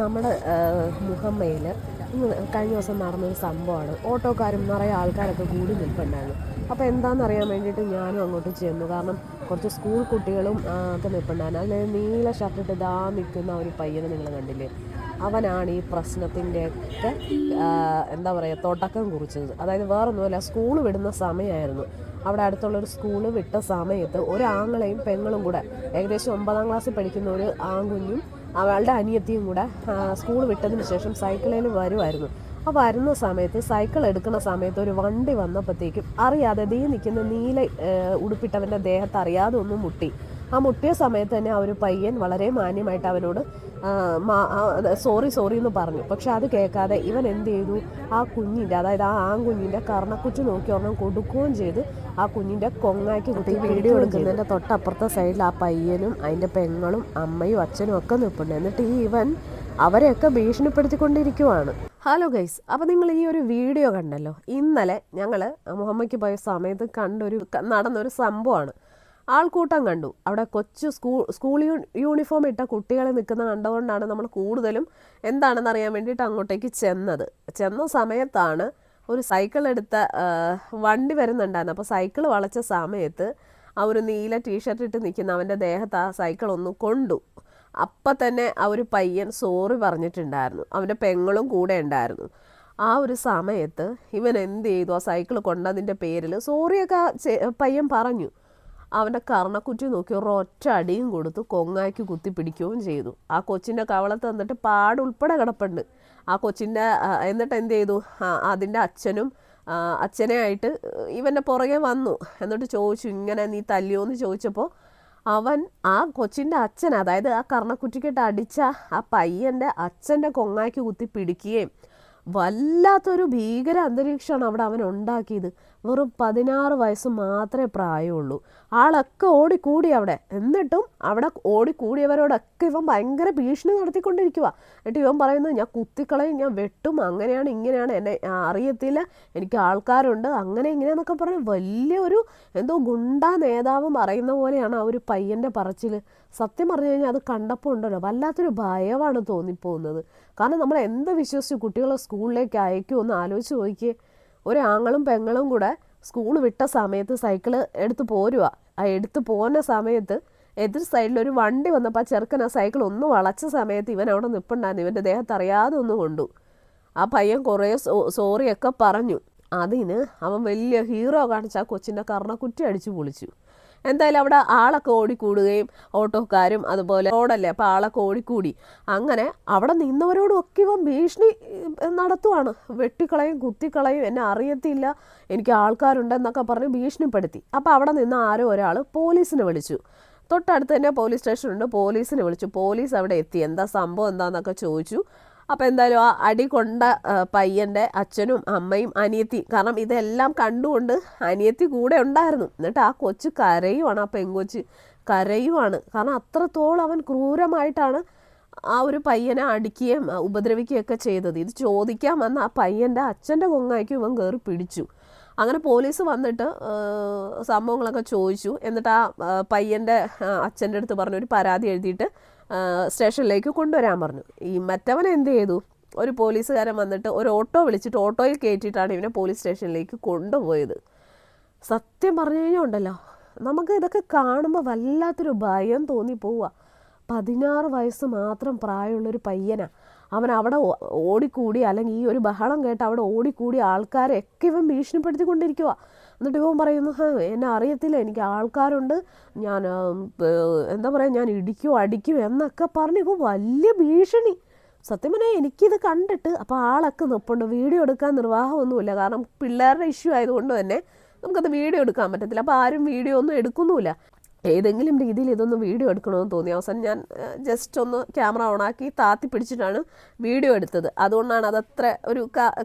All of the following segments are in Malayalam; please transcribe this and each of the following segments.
നമ്മുടെ മുഹമ്മയിൽ കഴിഞ്ഞ ദിവസം നടന്നൊരു സംഭവമാണ്. ഓട്ടോക്കാരും നിറയെ ആൾക്കാരൊക്കെ കൂടി നിൽപ്പുണ്ടായിരുന്നു. അപ്പോൾ എന്താണെന്നറിയാൻ വേണ്ടിയിട്ട് ഞാനും അങ്ങോട്ട് ചെന്നു. കാരണം കുറച്ച് സ്കൂൾ കുട്ടികളും ഒക്കെ നിൽപ്പുണ്ടായിരുന്നു. അതിൽ നീല ഷർട്ടിട്ട് ഇതാ നിൽക്കുന്ന ഒരു പയ്യനെ നിങ്ങൾ കണ്ടില്ലേ? അവനാണ് ഈ പ്രശ്നത്തിന്റെയൊക്കെ എന്താ പറയുക തുടക്കം കുറിച്ചത്. അതായത് വേറൊന്നുമല്ല സ്കൂൾ വിടുന്ന സമയമായിരുന്നു. അവിടെ അടുത്തുള്ളൊരു സ്കൂൾ വിട്ട സമയത്ത് ഒരു ആങ്ങളെയും പെങ്ങളും കൂടെ ഏകദേശം ഒമ്പതാം ക്ലാസ്സിൽ പഠിക്കുന്ന ഒരു ആൺകുഞ്ഞും അവളുടെ അനിയത്തിയും കൂടെ സ്കൂൾ വിട്ടതിന് ശേഷം സൈക്കിളിൽ വരുമായിരുന്നു ആ വരുന്ന സമയത്ത് സൈക്കിൾ എടുക്കുന്ന സമയത്ത് ഒരു വണ്ടി വന്നപ്പോഴത്തേക്കും അറിയാതെ ദീ നിൽക്കുന്ന നീല ഉടുപ്പിട്ടവന്റെ ദേഹത്ത് അറിയാതെ ഒന്ന് മുട്ടി. ആ മുട്ടിയ സമയത്ത് തന്നെ ആ ഒരു പയ്യൻ വളരെ മാന്യമായിട്ട് അവനോട് സോറി സോറി എന്ന് പറഞ്ഞു. പക്ഷെ അത് കേൾക്കാതെ ഇവൻ എന്ത് ചെയ്തു? ആ കുഞ്ഞിന്റെ അതായത് ആ ആൺകുഞ്ഞിന്റെ കർണക്കുച്ചു നോക്കി ഒരെണ്ണം കൊടുക്കുകയും ചെയ്ത് ആ കുഞ്ഞിന്റെ കൊങ്ങാക്കി കുത്തി വീഡിയോ എടുക്കുന്നതിന്റെ തൊട്ടപ്പുറത്തെ സൈഡിൽ ആ പയ്യനും അതിന്റെ പെങ്ങളും അമ്മയും അച്ഛനും ഒക്കെ നിൽപ്പുണ്ട് എന്നിട്ട് ഈ ഇവൻ അവരെയൊക്കെ ഭീഷണിപ്പെടുത്തിക്കൊണ്ടിരിക്കുവാണ്. ഹലോ ഗൈസ് അപ്പോൾ നിങ്ങൾ ഈ ഒരു വീഡിയോ കണ്ടല്ലോ? ഇന്നലെ ഞങ്ങൾ മുഹമ്മയ്ക്ക് പോയ സമയത്ത് കണ്ടൊരു നടന്നൊരു സംഭവമാണ്. ആൾക്കൂട്ടം കണ്ടു. അവിടെ കൊച്ചു സ്കൂൾ സ്കൂൾ യൂണിഫോം ഇട്ട കുട്ടികളെ നിൽക്കുന്ന കണ്ടുകൊണ്ടാണ് നമ്മൾ കൂടുതലും എന്താണെന്ന് അറിയാൻ വേണ്ടിയിട്ട് അങ്ങോട്ടേക്ക് ചെന്നത്. ചെന്ന സമയത്താണ് ഒരു സൈക്കിൾ എടുത്ത വണ്ടി വരുന്നുണ്ടായിരുന്നു. അപ്പോൾ സൈക്കിൾ വളച്ച സമയത്ത് ആ ഒരു നീല ടീഷർട്ട് ഇട്ട് നിൽക്കുന്ന അവന്റെ ദേഹത്ത് ആ സൈക്കിൾ ഒന്ന് കൊണ്ടു. അപ്പം തന്നെ ആ ഒരു പയ്യൻ സോറി പറഞ്ഞിട്ടുണ്ടായിരുന്നു. അവന്റെ പെങ്ങളും കൂടെ ഉണ്ടായിരുന്നു. ആ ഒരു സമയത്ത് ഇവൻ എന്ത് ചെയ്തു? ആ സൈക്കിൾ കൊണ്ടതിന്റെ പേരിൽ സോറിയൊക്കെ പയ്യൻ പറഞ്ഞു. അവന്റെ കർണക്കുറ്റി നോക്കി ഒരൊറ്റ അടിയും കൊടുത്ത് കൊങ്ങാക്കി കുത്തി പിടിക്കുകയും ചെയ്തു. ആ കൊച്ചിന്റെ കവളത്ത് വന്നിട്ട് പാടുൾപ്പെടെ കിടപ്പുണ്ട്. ആ കൊച്ചിന്റെ എന്നിട്ട് എന്ത് ചെയ്തു? അതിന്റെ അച്ഛനും അച്ഛനെയായിട്ട് ഇവന്റെ പുറകെ വന്നു. എന്നിട്ട് ചോദിച്ചു ഇങ്ങനെ നീ തല്ലിയോ എന്ന് ചോദിച്ചപ്പോൾ അവൻ ആ കൊച്ചിന്റെ അച്ഛൻ അതായത് ആ കർണക്കുറ്റിക്കിട്ട് അടിച്ച ആ പയ്യന്റെ അച്ഛന്റെ കൊങ്ങാക്കി കുത്തി പിടിക്കുകയും വല്ലാത്തൊരു ഭീകര അന്തരീക്ഷമാണ് അവിടെ അവൻ ഉണ്ടാക്കിയത്. വെറും പതിനാറ് വയസ്സ് മാത്രമേ പ്രായമുള്ളൂ. ആളൊക്കെ ഓടിക്കൂടി അവിടെ. എന്നിട്ടും അവിടെ ഓടിക്കൂടിയവരോടൊക്കെ ഇവൻ ഭയങ്കര ഭീഷണി നടത്തിക്കൊണ്ടിരിക്കുക എന്നിട്ട് ഇവൻ പറയുന്നത് ഞാൻ കുത്തിക്കളയും ഞാൻ വെട്ടും അങ്ങനെയാണ് ഇങ്ങനെയാണ് എന്നെ അറിയത്തില്ല എനിക്ക് ആൾക്കാരുണ്ട് അങ്ങനെ ഇങ്ങനെയെന്നൊക്കെ പറഞ്ഞ് വലിയൊരു എന്തോ ഗുണ്ടാ നേതാവ് പറയുന്ന പോലെയാണ് ആ ഒരു പയ്യന്റെ പറച്ചിൽ സത്യം പറഞ്ഞു കഴിഞ്ഞാൽ അത് കണ്ടപ്പോൾ ഉണ്ടല്ലോ വല്ലാത്തൊരു ഭയമാണ് തോന്നിപ്പോകുന്നത്. കാരണം നമ്മൾ എന്ത് വിശ്വസിച്ച് കുട്ടികളെ സ്കൂളിലേക്ക് അയക്കുമെന്ന് ആലോചിച്ച് നോക്കിയേ. ഒരു ആങ്ങളും പെങ്ങളും കൂടെ സ്കൂൾ വിട്ട സമയത്ത് സൈക്കിൾ എടുത്ത് പോരുക ആ എടുത്ത് പോകുന്ന സമയത്ത് എതിർ സൈഡിൽ ഒരു വണ്ടി വന്നപ്പോൾ ആ ചെറുക്കൻ ആ സൈക്കിൾ ഒന്ന് വളച്ച സമയത്ത് ഇവൻ അവിടെ നിൽപ്പുണ്ടായിരുന്നു ഇവന്റെ ദേഹത്ത് അറിയാതെ ഒന്ന് കൊണ്ടു. ആ പയ്യൻ കുറേ സോറിയൊക്കെ പറഞ്ഞു. അതിന് അവൻ വലിയ ഹീറോ കാണിച്ച് ആ കൊച്ചിന്റെ കർണക്കുറ്റി അടിച്ചു പൊളിച്ചു. എന്തായാലും അവിടെ ആളൊക്കെ ഓടിക്കൂടുകയും ഓട്ടോക്കാരും അതുപോലെ റോഡല്ലേ അപ്പോൾ ആളൊക്കെ ഓടിക്കൂടി. അങ്ങനെ അവിടെ നിന്നവരോടും ഒക്കെ ഇവൻ ഭീഷണി നടത്തുവാണ്. വെട്ടിക്കളയും കുത്തിക്കളയും എന്നെ അറിയത്തില്ല എനിക്ക് ആൾക്കാരുണ്ടെന്നൊക്കെ പറഞ്ഞ് ഭീഷണിപ്പെടുത്തി. അപ്പോൾ അവിടെ നിന്ന് ആരോ ഒരാൾ പോലീസിനെ വിളിച്ചു. തൊട്ടടുത്ത് തന്നെ പോലീസ് സ്റ്റേഷനുണ്ട്. പോലീസിനെ വിളിച്ചു. പോലീസ് അവിടെ എത്തി. എന്താ സംഭവം എന്താന്നൊക്കെ ചോദിച്ചു. അപ്പോൾ എന്തായാലും ആ അടി കൊണ്ട പയ്യന്റെ അച്ഛനും അമ്മയും അനിയത്തി കാരണം ഇതെല്ലാം കണ്ടുകൊണ്ട് അനിയത്തി കൂടെ ഉണ്ടായിരുന്നു. എന്നിട്ട് ആ കൊച്ചു കരയുവാണ് ആ പെങ്കൊച്ച് കരയുവാണ്. കാരണം അത്രത്തോളം അവൻ ക്രൂരമായിട്ടാണ് ആ ഒരു പയ്യനെ അടിക്കുകയും ഉപദ്രവിക്കുകയൊക്കെ ചെയ്തത്. ഇത് ചോദിക്കാൻ വന്ന ആ പയ്യന്റെ അച്ഛന്റെ കൊങ്ങായിക്കും ഇവൻ കയറി പിടിച്ചു. അങ്ങനെ പോലീസ് വന്നിട്ട് സംഭവങ്ങളൊക്കെ ചോദിച്ചു. എന്നിട്ട് ആ പയ്യന്റെ അച്ഛന്റെ അടുത്ത് പറഞ്ഞു ഒരു പരാതി എഴുതിയിട്ട് സ്റ്റേഷനിലേക്ക് കൊണ്ടുവരാൻ പറഞ്ഞു. ഈ മറ്റവൻ എന്ത് ചെയ്തു? ഒരു പോലീസുകാരൻ വന്നിട്ട് ഒരു ഓട്ടോ വിളിച്ചിട്ട് ഓട്ടോയിൽ കയറ്റിയിട്ടാണ് ഇവനെ പോലീസ് സ്റ്റേഷനിലേക്ക് കൊണ്ടുപോയത്. സത്യം പറഞ്ഞു കഴിഞ്ഞാൽ ഉണ്ടല്ലോ നമുക്ക് ഇതൊക്കെ കാണുമ്പോൾ വല്ലാത്തൊരു ഭയം തോന്നിപ്പോവുക പതിനാറ് വയസ്സ് മാത്രം പ്രായമുള്ളൊരു പയ്യനാ. അവൻ അവിടെ ഓടിക്കൂടി അല്ലെങ്കിൽ ഈ ഒരു ബഹളം കേട്ട് അവിടെ ഓടിക്കൂടി ആൾക്കാരെയൊക്കെ ഇവൻ ഭീഷണിപ്പെടുത്തിക്കൊണ്ടിരിക്കുക എന്നിട്ട് ഇവൻ പറയുന്നു എന്നെ അറിയത്തില്ല എനിക്ക് ആൾക്കാരുണ്ട്. ഞാൻ എന്താ പറയുക ഞാൻ ഇടിക്കും അടിക്കും എന്നൊക്കെ പറഞ്ഞ് ഇപ്പോൾ വലിയ ഭീഷണി. സത്യം പറഞ്ഞാൽ എനിക്കിത് കണ്ടിട്ട് അപ്പോൾ ആളൊക്കെ നിൽപ്പുണ്ട് വീഡിയോ എടുക്കാൻ നിർവാഹമൊന്നുമില്ല. കാരണം പിള്ളേരുടെ ഇഷ്യൂ ആയതുകൊണ്ട് തന്നെ നമുക്കത് വീഡിയോ എടുക്കാൻ പറ്റത്തില്ല. അപ്പോൾ ആരും വീഡിയോ ഒന്നും എടുക്കുന്നുമില്ല. ഏതെങ്കിലും രീതിയിൽ ഇതൊന്ന് വീഡിയോ എടുക്കണമെന്ന് തോന്നി. അവസാനം ഞാൻ ജസ്റ്റ് ഒന്ന് ക്യാമറ ഓണാക്കി താത്തി പിടിച്ചിട്ടാണ് വീഡിയോ എടുത്തത്. അതുകൊണ്ടാണ് അതത്ര ഒരു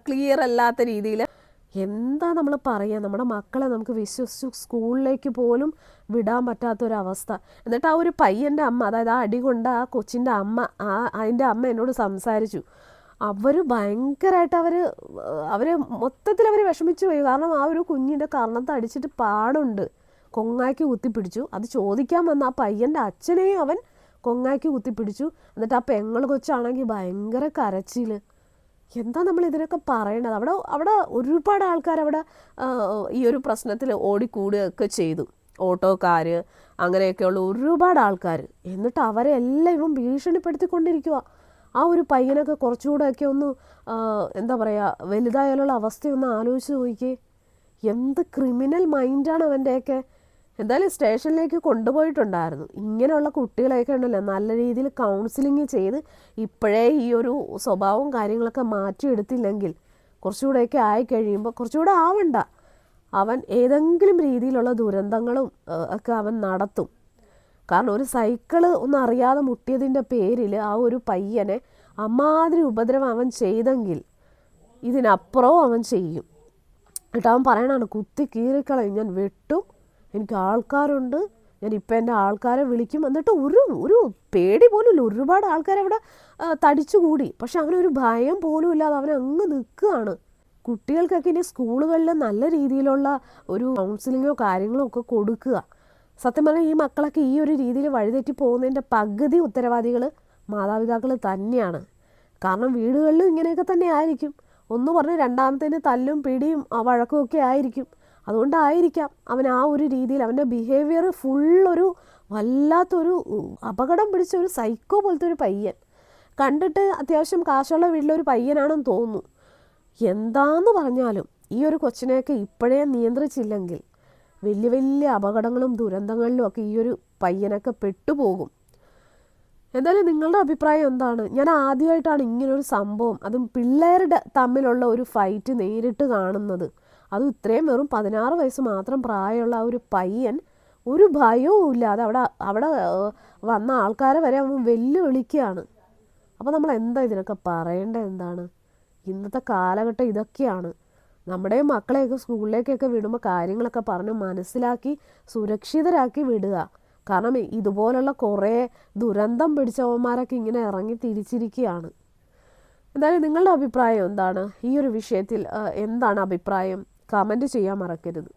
ക്ലിയർ അല്ലാത്ത രീതിയിൽ എന്താ നമ്മൾ പറയുക നമ്മുടെ മക്കളെ നമുക്ക് വിശ്വസിച്ച് സ്കൂളിലേക്ക് പോലും വിടാൻ പറ്റാത്തൊരവസ്ഥ. എന്നിട്ട് ആ ഒരു പയ്യന്റെ അമ്മ അതായത് ആ അടി കൊണ്ട് ആ കൊച്ചിന്റെ അമ്മ ആ അതിന്റെ അമ്മ എന്നോട് സംസാരിച്ചു. അവർ ഭയങ്കരമായിട്ട് അവർ അവർ മൊത്തത്തിൽ അവർ വിഷമിച്ചു പോയി. കാരണം ആ ഒരു കുഞ്ഞിന്റെ കർണത്ത് അടിച്ചിട്ട് പാടുണ്ട്. കൊങ്ങാക്കി കുത്തിപ്പിടിച്ചു. അത് ചോദിക്കാൻ വന്ന ആ പയ്യന്റെ അച്ഛനെയും അവൻ കൊങ്ങാക്കി കുത്തിപ്പിടിച്ചു. എന്നിട്ട് ആ പെങ്ങൾ കൊച്ചാണെങ്കിൽ ഭയങ്കര കരച്ചിൽ എന്താ നമ്മൾ ഇതിനൊക്കെ പറയണത്? അവിടെ അവിടെ ഒരുപാട് ആൾക്കാർ അവിടെ ഈ ഒരു പ്രശ്നത്തിൽ ഓടിക്കൂടുകയൊക്കെ ചെയ്തു. ഓട്ടോക്കാർ അങ്ങനെയൊക്കെയുള്ള ഒരുപാട് ആൾക്കാർ എന്നിട്ട് അവരെ എല്ലാം ഇവൻ ഭീഷണിപ്പെടുത്തിക്കൊണ്ടിരിക്കുക ആ ഒരു പയ്യനൊക്കെ കുറച്ചുകൂടെയൊക്കെ ഒന്ന് എന്താ പറയുക വലുതായാലുള്ള അവസ്ഥയൊന്ന് ആലോചിച്ച് നോക്കിയേ. എന്ത് ക്രിമിനൽ മൈൻഡാണ് അവന്റെയൊക്കെ എന്തായാലും സ്റ്റേഷനിലേക്ക് കൊണ്ടുപോയിട്ടുണ്ടായിരുന്നു. ഇങ്ങനെയുള്ള കുട്ടികളെയൊക്കെ ഉണ്ടല്ലോ നല്ല രീതിയിൽ കൗൺസിലിംഗ് ചെയ്ത് ഇപ്പോഴേ ഈ ഒരു സ്വഭാവവും കാര്യങ്ങളൊക്കെ മാറ്റിയെടുത്തില്ലെങ്കിൽ കുറച്ചുകൂടെയൊക്കെ ആയി കഴിയുമ്പോൾ കുറച്ചുകൂടെ ആവണ്ട. അവൻ ഏതെങ്കിലും രീതിയിലുള്ള ദുരന്തങ്ങളും ഒക്കെ അവൻ നടത്തും. കാരണം ഒരു സൈക്കിൾ ഒന്നും അറിയാതെ മുട്ടിയതിന്റെ പേരിൽ ആ ഒരു പയ്യനെ അമ്മാതിരി ഉപദ്രവം അവൻ ചെയ്തെങ്കിൽ ഇതിനപ്പുറവും അവൻ ചെയ്യും. എന്നിട്ട് അവൻ പറയണാണ് കുത്തി കീറിക്കളയും ഞാൻ വെട്ടും എനിക്ക് ആൾക്കാരുണ്ട്. ഞാൻ ഇപ്പം എന്റെ ആൾക്കാരെ വിളിക്കും. എന്നിട്ട് ഒരു ഒരു പേടി പോലും ഇല്ല ഒരുപാട് ആൾക്കാർ അവിടെ തടിച്ചുകൂടി. പക്ഷെ അവനൊരു ഭയം പോലും ഇല്ലാതെ അവൻ അങ്ങ് നിൽക്കുകയാണ്. കുട്ടികൾക്കൊക്കെ ഇനി സ്കൂളുകളിൽ നല്ല രീതിയിലുള്ള ഒരു കൗൺസിലിങ്ങോ കാര്യങ്ങളോ ഒക്കെ കൊടുക്കുക. സത്യം പറഞ്ഞാൽ ഈ മക്കളൊക്കെ ഈ ഒരു രീതിയിൽ വഴിതെറ്റി പോകുന്നതിന്റെ പകുതി ഉത്തരവാദികൾ മാതാപിതാക്കൾ തന്നെയാണ്. കാരണം വീടുകളിലും ഇങ്ങനെയൊക്കെ തന്നെ ആയിരിക്കും. ഒന്ന് പറഞ്ഞ് രണ്ടാമത്തേന് തല്ലും പിടിയും വഴക്കും ഒക്കെ ആയിരിക്കും. അതുകൊണ്ടായിരിക്കാം അവൻ ആ ഒരു രീതിയിൽ അവന്റെ ബിഹേവിയർ ഫുള്ളൊരു വല്ലാത്തൊരു അപകടം പിടിച്ച ഒരു സൈക്കോ പോലത്തെ ഒരു പയ്യൻ. കണ്ടിട്ട് അത്യാവശ്യം കാശുള്ള വീട്ടിലൊരു പയ്യനാണെന്ന് തോന്നുന്നു. എന്താന്ന് പറഞ്ഞാലും ഈ ഒരു കൊച്ചിനെയൊക്കെ ഇപ്പോഴേ നിയന്ത്രിച്ചില്ലെങ്കിൽ വലിയ വലിയ അപകടങ്ങളും ദുരന്തങ്ങളിലും ഒക്കെ ഈ ഒരു പയ്യനൊക്കെ പെട്ടുപോകും. എന്തായാലും നിങ്ങളുടെ അഭിപ്രായം എന്താണ്? ഞാൻ ആദ്യമായിട്ടാണ് ഇങ്ങനൊരു സംഭവം അതും പിള്ളേരുടെ തമ്മിലുള്ള ഒരു ഫൈറ്റ് നേരിട്ട് കാണുന്നത്. അതും ഇത്രയും വെറും പതിനാറ് വയസ്സ് മാത്രം പ്രായമുള്ള ആ ഒരു പയ്യൻ ഒരു ഭയവും ഇല്ലാതെ അവിടെ അവിടെ വന്ന ആൾക്കാരെ വരെ അവൻ വെല്ലുവിളിക്കുകയാണ്. അപ്പോൾ നമ്മൾ എന്താ ഇതിനൊക്കെ പറയേണ്ടത് എന്താണ്? ഇന്നത്തെ കാലഘട്ടം ഇതൊക്കെയാണ്. നമ്മുടെ മക്കളെയൊക്കെ സ്കൂളിലേക്കൊക്കെ വിടുമ്പോൾ കാര്യങ്ങളൊക്കെ പറഞ്ഞ് മനസ്സിലാക്കി സുരക്ഷിതരാക്കി വിടുക. കാരണം ഇതുപോലുള്ള കുറേ ദുരന്തം പിടിച്ചവന്മാരൊക്കെ ഇങ്ങനെ ഇറങ്ങി തിരിച്ചിരിക്കുകയാണ്. എന്തായാലും നിങ്ങളുടെ അഭിപ്രായം എന്താണ്? ഈ ഒരു വിഷയത്തിൽ എന്താണ് അഭിപ്രായം? കമന്റ് ചെയ്യാൻ മറക്കരുത്.